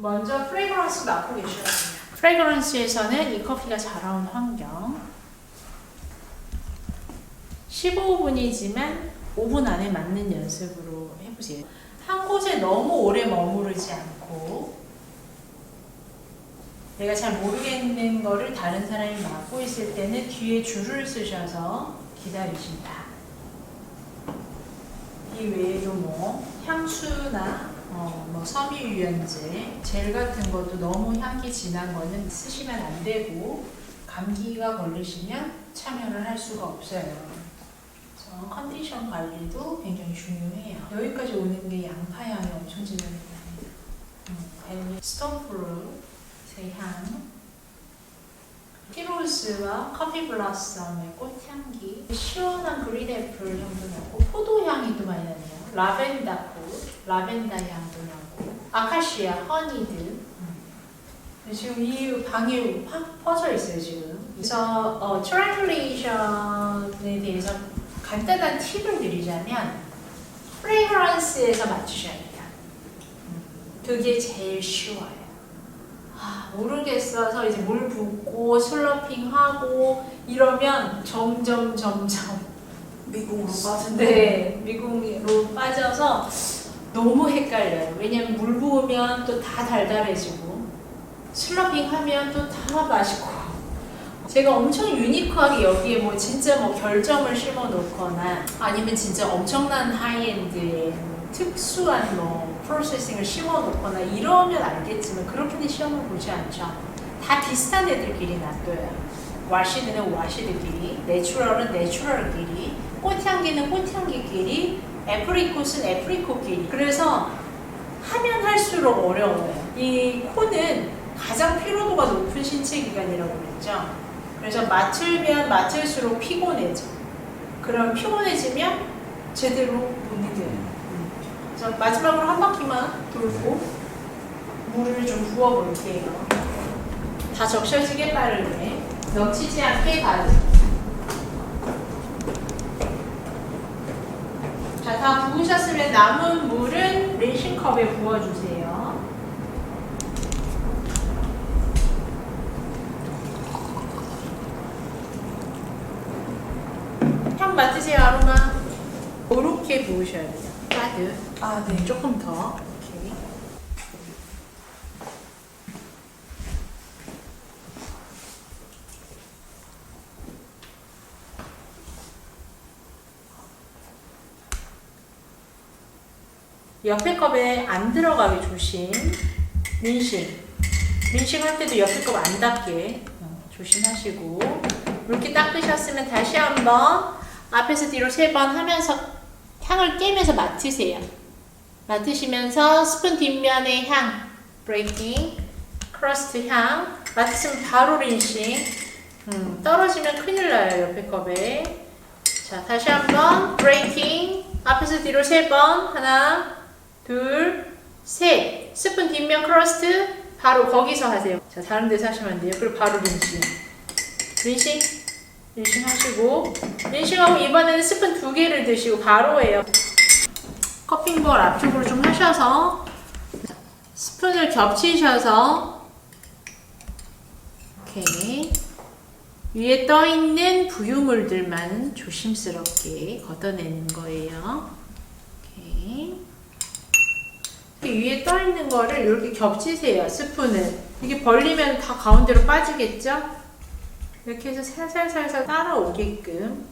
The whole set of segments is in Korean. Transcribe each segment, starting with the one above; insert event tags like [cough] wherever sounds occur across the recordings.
먼저 프레그런스 맡고 계셔야 됩니다. 프레그런스에서는 이 커피가 자라온 환경 15분이지만 5분 안에 맞는 연습으로 해보세요. 한 곳에 너무 오래 머무르지 않고 내가 잘 모르겠는 거를 다른 사람이 맡고 있을 때는 뒤에 줄을 쓰셔서 기다리신다. 이 외에도 뭐 향수나 어, 뭐 섬유유연제, 젤 같은 것도 너무 향기 진한 거는 쓰시면 안 되고 감기가 걸리시면 참여를 할 수가 없어요. 그래서 컨디션 관리도 굉장히 중요해요. 여기까지 오는 게 양파 향이 엄청 진하게 납니다. 음, 스톤프루의 향, 티로스와 커피 블라썸의 꽃향기, 시원한 그린 애플 향도 나고 포도 향이 또 많이 나네요. 라벤더 꽃, 라벤더 향도 나고 아카시아, 허니드. 음. 지금 이 방에 확 퍼져 있어요 지금. 그래서 어, 트랜슬레이션에 대해서 간단한 팁을 드리자면 프레그런스에서 맞추셔야 돼요. 음. 그게 제일 쉬워요. 아, 모르겠어서 이제 물 붓고 슬러핑하고 이러면 점점 점점 미국으로 빠진다. 네 미궁으로 빠져서 너무 헷갈려요. 왜냐면 물 부으면 또 다 달달해지고 슬러핑 하면 또 다 맛있고 제가 엄청 유니크하게 여기에 뭐 진짜 뭐 결점을 심어 놓거나 아니면 진짜 엄청난 하이엔드의 특수한 뭐 프로세싱을 심어 놓거나 이러면 알겠지만 그렇게는 시험을 보지 않죠. 다 비슷한 애들끼리 놔둬요. 와시드는 와시드끼리, 내추럴은 내추럴끼리, 꽃향기는 꽃향기끼리, 애프리콧은 애프리콧끼리. 그래서 하면 할수록 어려워요. 이 코는 가장 피로도가 높은 신체 기관이라고 그랬죠. 그래서 맡으면 맡을수록 피곤해져. 그럼 피곤해지면 제대로 못 이겨요. 그래서 마지막으로 한 바퀴만 돌고 물을 좀 부어 볼게요. 다 적셔지게 빠르게 넘치지 않게. 자, 다 부으셨으면 남은 물은 레이싱컵에 부어주세요. 향 맡으세요, 아로마. 이렇게 부으셔야 돼요. 가득. 아, 네, 네. 조금 더. 오케이. 옆에 컵에 안 들어가게 조심. 민식. 민식 할 때도 옆에 컵 안 닿게 어, 조심하시고. 이렇게 닦으셨으면 다시 한번 앞에서 뒤로 세 번 하면서 향을 깨면서 맡으세요. 맡으시면서 스푼 뒷면의 향, 브레이킹, 크러스트 향, 맡으시면 바로 린싱. 음, 떨어지면 큰일 나요, 옆에 컵에. 자, 다시 한번 브레이킹, 앞에서 뒤로 세 번, 하나, 둘, 셋. 스푼 뒷면 크러스트, 바로 거기서 하세요. 자, 다른 데서 하시면 안 돼요. 그리고 바로 린싱. 린싱, 린싱 하시고, 린싱하고 이번에는 스푼 두 개를 드시고 바로 해요. 커핑볼 앞쪽으로 좀 하셔서 스푼을 겹치셔서 이렇게 위에 떠 있는 부유물들만 조심스럽게 걷어내는 거예요. 이렇게. 위에 떠 있는 거를 이렇게 겹치세요. 스푼을 이게 벌리면 다 가운데로 빠지겠죠? 이렇게 해서 살살살살 따라오게끔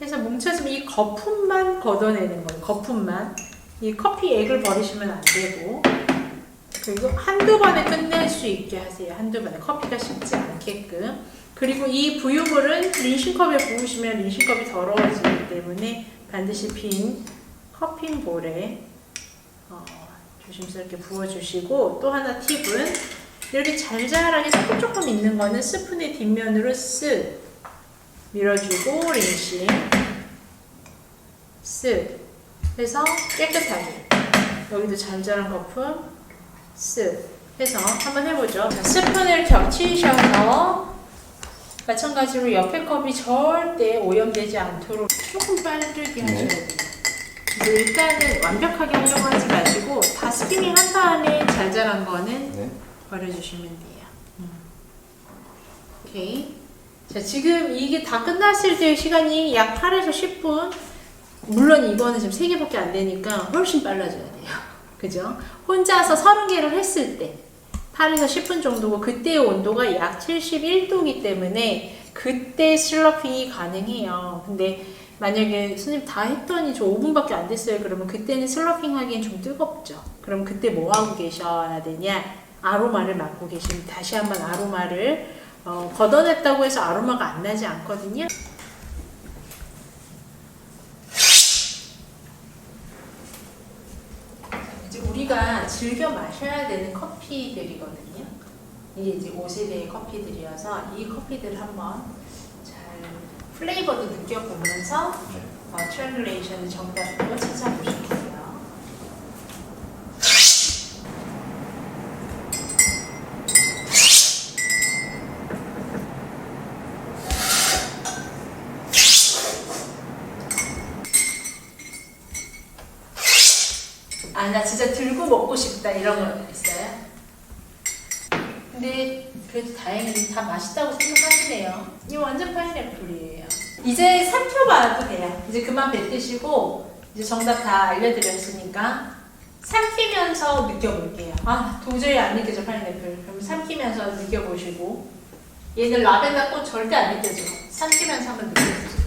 해서 뭉쳐지면 이 거품만 걷어내는 거예요. 거품만. 이 커피 액을 버리시면 안 되고. 그리고 한두 번에 끝낼 수 있게 하세요. 한두 번에. 커피가 식지 않게끔. 그리고 이 부유물은 린싱컵에 부으시면 린싱컵이 더러워지기 때문에 반드시 빈 커피볼에 어, 조심스럽게 부어주시고 또 하나 팁은 이렇게 잘잘하게 조금 조금 있는 거는 스푼의 뒷면으로 쓱 밀어주고 린싱 쓱 해서 깨끗하게. 여기도 잔잔한 거품 쓱 해서 한번 해보죠. 자, 스푼을 겹치셔서 마찬가지로 옆에 컵이 절대 오염되지 않도록 조금 빠르게 하셔야 돼요 일단은 완벽하게 하려고 하지 마시고 다 스피닝 한 다음에 잘 자란 거는 네. 버려주시면 돼요. 음. 오케이. 자, 지금 이게 다 끝났을 때 시간이 약 8에서 10분. 물론 이거는 지금 3개밖에 안 되니까 훨씬 빨라져야 돼요. [laughs] 그죠? 혼자서 30개를 했을 때 8에서 10분 정도고 그때의 온도가 약 71도이기 때문에 그때 슬러핑이 가능해요. 근데 만약에 선생님 다 했더니 저 5분밖에 안 됐어요. 그러면 그때는 슬러핑 하기엔 좀 뜨겁죠. 그럼 그때 뭐 하고 계셔야 되냐? 아로마를 맡고 계시면 다시 한번 아로마를 어, 걷어냈다고 해서 아로마가 안 나지 않거든요. 이제 우리가 즐겨 마셔야 되는 커피들이거든요. 이게 이제 5세대의 커피들이어서 이 커피들 한번 잘 플레이버도 느껴보면서 네. 어, 트랜글레이션 정답도 찾아보실게요. 아, 나 진짜 들고 먹고 싶다 이런 거 있어요? 근데 그래도 다행히 다 맛있다고 생각하시네요. 이 완전 파인애플이에요. 이제 삼켜봐도 돼요. 이제 그만 뱉으시고 이제 정답 다 알려드렸으니까 삼키면서 느껴볼게요. 아 도저히 안 느껴져 파인애플. 그럼 삼키면서 느껴보시고 얘는 라벤더 꽃 절대 안 느껴져. 삼키면서 한번 느껴보세요.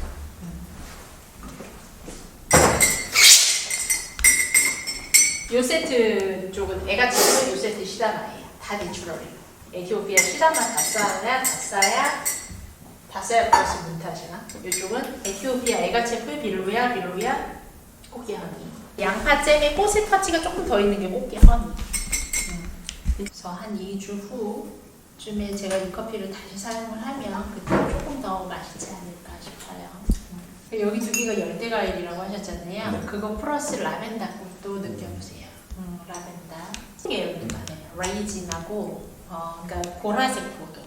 요 세트 쪽은 애가치고 요 세트 시다마예요. 다 내추럴이에요. 에티오피아 시다마 다 싸야 다 싸야 다 싸야 플러스 문타시나? 이쪽은 에티오피아 애가체프 비루야 비루야 꽃게 허니 양파잼에 꽃의 터치가 조금 더 있는 게 꽃게 허니 음. 그래서 한 2주 후쯤에 제가 이 커피를 다시 사용을 하면 그때 조금 더 맛있지 않을까 싶어요. 음. 여기 두 개가 열대과일이라고 하셨잖아요. 네. 그거 플러스 라벤더 꽃도 느껴보세요. 음, 라벤더. 이게 여기 많아요. 레이진하고 어, 그러니까 보라색 포도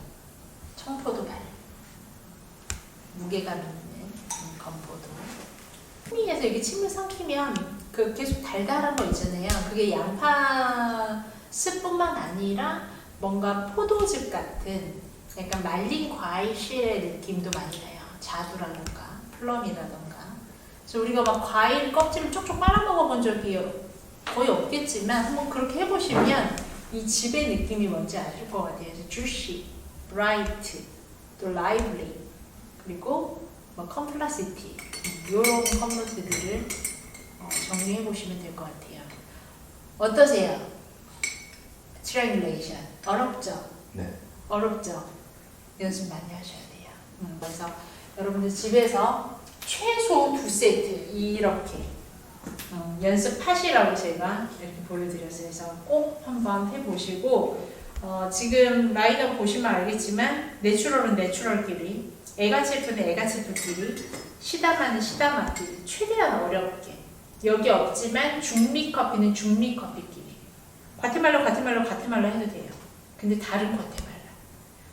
청포도 발 무게감 있는 음, 건포도. 흥미에서 이게 침을 삼키면 그 계속 달달한 거 있잖아요. 그게 양파 습뿐만 아니라 뭔가 포도즙 같은 약간 말린 과일 씨의 느낌도 많이 나요. 자두라던가 플럼이라던가. 그래서 우리가 막 과일 껍질을 쪽쪽 빨아 먹어본 적이 거의 없겠지만 한번 그렇게 해보시면 이 즙의 느낌이 뭔지 아실 것 같아요. 그래서 juicy, bright, 또 lively, 그리고 뭐 컴플라시티 이런 컴플러스들을 어, 정리해 보시면 될 것 같아요. 어떠세요? 트랭글레이션 어렵죠? 네. 어렵죠? 연습 많이 하셔야 돼요. 음, 그래서 여러분들 집에서 최소 두 세트 이렇게 음, 연습하시라고 제가 이렇게 보여드렸어요. 그래서 꼭 한번 해보시고 어, 지금 라인업 보시면 알겠지만 내추럴은 내추럴끼리 애가체프는 애가체프끼리 시다마는 시다마끼리 최대한 어렵게 여기 없지만 중미 커피는 중미 커피끼리 과테말라 과테말라 과테말라 해도 돼요. 근데 다른 과테말라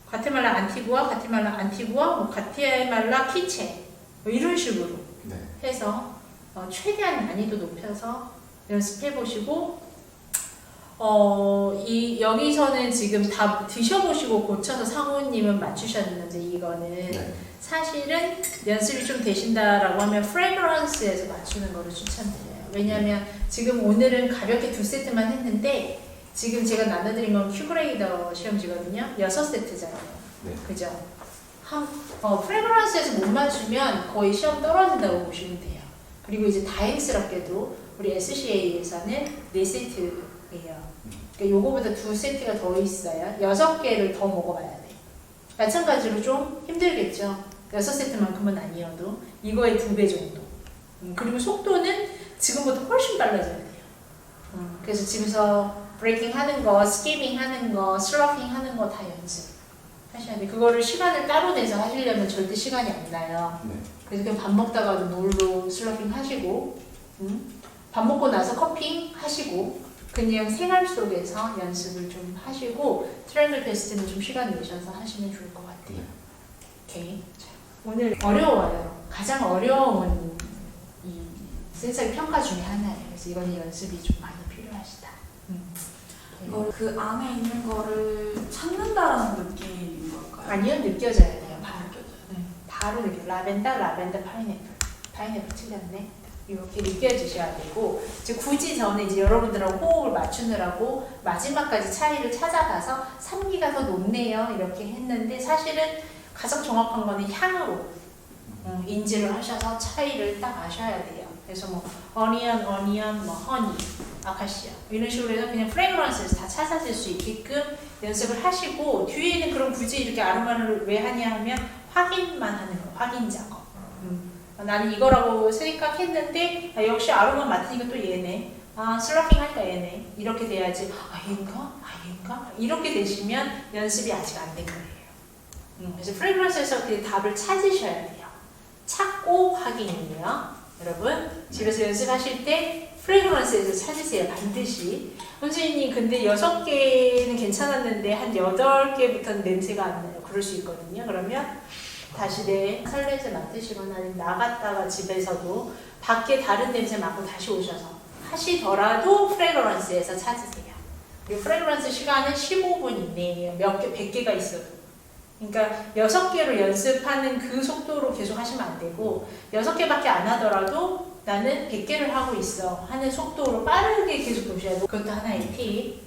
과테말라 안티구아 과테말라 안티구아 뭐 과테말라 키체 뭐 이런 식으로 네. 해서 어, 최대한 난이도 높여서 연습해 보시고 어, 이 여기서는 지금 다 드셔보시고 고쳐서 상호님은 맞추셨는데 이거는 네. 사실은 연습이 좀 되신다라고 하면 프레그런스에서 맞추는 거를 추천드려요. 왜냐하면 지금 오늘은 가볍게 두 세트만 했는데 지금 제가 나눠드린 건 큐브레이더 시험지거든요. 여섯 세트잖아요. 네. 그죠? 한, 어, 프레그런스에서 못 맞추면 거의 시험 떨어진다고 보시면 돼요. 그리고 이제 다행스럽게도 우리 SCA에서는 네 세트예요. 그러니까 요거보다 두 세트가 더 있어요. 여섯 개를 더 먹어봐야 돼. 마찬가지로 좀 힘들겠죠. 여섯 세트만큼은 아니어도 이거의 두 배 정도. 음, 그리고 속도는 지금보다 훨씬 빨라져야 돼요. 음, 그래서 집에서 브레이킹 하는 거, 스키밍 하는 거, 슬러핑 하는 거 다 연습 하셔야 돼. 그거를 시간을 따로 내서 하시려면 절대 시간이 안 나요. 네. 그래서 그냥 밥 먹다가도 물로 슬러핑 하시고, 음, 밥 먹고 나서 커피 하시고, 그냥 생활 속에서 연습을 좀 하시고, 트랭글 테스트는 좀 시간 내셔서 하시면 좋을 것 같아요. 네. 오케이. 자, 오늘 어려워요. 가장 어려운 이 센서의 평가 중에 하나예요. 그래서 이건 연습이 좀 많이 필요하시다. 음. 이거 그 안에 있는 거를 찾는다라는 느낌인 걸까요? 아니요, 느껴져야 돼요. 느껴져요. 네, 바로 느껴. 라벤더, 라벤더, 파인애플. 파인애플 틀렸네. 이렇게 느껴지셔야 되고 이제 굳이 저는 이제 여러분들하고 호흡을 맞추느라고 마지막까지 차이를 찾아가서 3기가 더 높네요 이렇게 했는데 사실은 가장 정확한 거는 향으로 음, 인지를 하셔서 차이를 딱 아셔야 돼요. 그래서 뭐 어니언, 어니언, 뭐 허니, 아카시아 이런 식으로 해서 그냥 프레그런스에서 다 찾아질 수 있게끔 연습을 하시고 뒤에는 그럼 굳이 이렇게 아로마를 왜 하냐 하면 확인만 하는 거, 확인 작업. 음. 아, 나는 이거라고 생각했는데 아, 역시 아로마 맡으니까 또 얘네. 아 슬라핑 하니까 얘네. 이렇게 돼야지. 아 얘인가? 아 얘인가? 이렇게 되시면 연습이 아직 안 된 거예요. 음, 그래서 프레그런스에서 그 답을 찾으셔야 돼요. 찾고 확인이에요. 여러분 집에서 연습하실 때 프레그런스에서 찾으세요 반드시. 선생님 근데 여섯 개는 괜찮았는데 한 여덟 개부터는 냄새가 안 나요. 그럴 수 있거든요. 그러면 다시 내 설레지 맡으시거나 나갔다가 집에서도 밖에 다른 냄새 맡고 다시 오셔서 하시더라도 프레그런스에서 찾으세요. 이 프레그런스 시간은 15분 이내예요. 몇 개, 100개가 있어도. 그러니까 여섯 개로 연습하는 그 속도로 계속 하시면 안 되고 여섯 개밖에 안 하더라도 나는 100개를 하고 있어 하는 속도로 빠르게 계속 보셔야 돼요. 그것도 하나의 팁. 음.